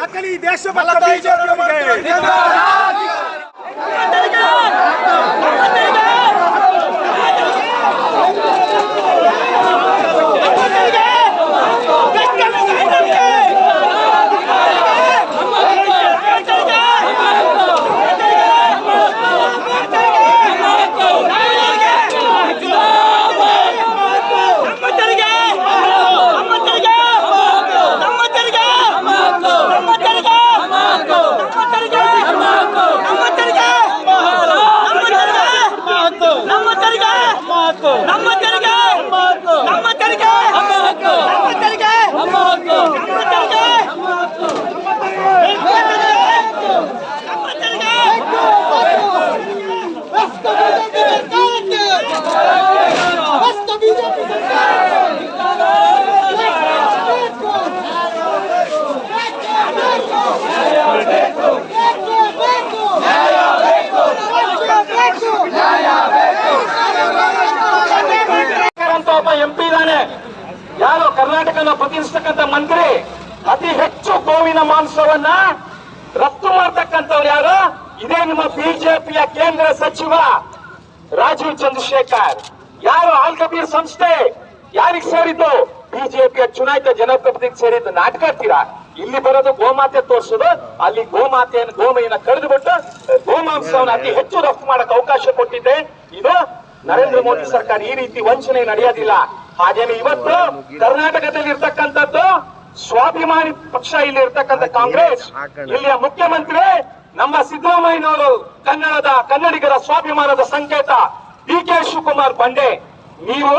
ನಕಲಿ ದೇಶ ಕರ್ನಾಟಕನ ಪ್ರತಿನಿಧಿಸ್ತಕ್ಕಂಥ ಮಂತ್ರಿ, ಅತಿ ಹೆಚ್ಚು ಗೋವಿನ ಮಾಂಸವನ್ನ ರಫ್ತು ಮಾಡ್ತಕ್ಕಂಥವ್ರು ಯಾರು? ಇದೇ ನಿಮ್ಮ ಬಿಜೆಪಿಯ ಕೇಂದ್ರ ಸಚಿವ ರಾಜೀವ್ ಚಂದ್ರಶೇಖರ್. ಯಾರು? ಆಲ್ ಕಬೀರ್ ಸಂಸ್ಥೆ. ಯಾರಿಗೆ ಸೇರಿದ್ದು? ಬಿಜೆಪಿಯ ಚುನಾಯಿತ ಜನಪ್ರತಿನಿಧಿ ಸೇರಿದ್ದು ನಾಟಕ ಆಡ್ತೀರಾ ಇಲ್ಲಿ ಬರೋದು ಗೋಮಾತೆ ತೋರಿಸೋದು. ಅಲ್ಲಿ ಗೋಮಾತೆಯನ್ನು, ಗೋಮೆಯನ್ನ ಕಳೆದು ಬಿಟ್ಟು ಗೋಮಾಂಸವನ್ನು ಅತಿ ಹೆಚ್ಚು ರಫ್ತು ಮಾಡಕ್ಕೆ ಅವಕಾಶ ಕೊಟ್ಟಿದ್ದೆ. ಇದು ನರೇಂದ್ರ ಮೋದಿ ಸರ್ಕಾರ ಈ ರೀತಿ ವಂಚನೆ ನಡೆಯೋದಿಲ್ಲ. ಹಾಗೇನೆ ಇವತ್ತು ಕರ್ನಾಟಕದಲ್ಲಿ ಇರ್ತಕ್ಕಂಥದ್ದು ಸ್ವಾಭಿಮಾನಿ ಪಕ್ಷ ಇಲ್ಲಿ ಇರ್ತಕ್ಕಂಥ ಕಾಂಗ್ರೆಸ್ ಇಲ್ಲಿಯ ಮುಖ್ಯಮಂತ್ರಿ ನಮ್ಮ ಸಿದ್ದರಾಮಯ್ಯನವರು ಕನ್ನಡದ ಕನ್ನಡಿಗರ ಸ್ವಾಭಿಮಾನದ ಸಂಕೇತ. ಡಿ ಕೆ ಶಿವಕುಮಾರ್ ಬಂಡೆ ನೀವು?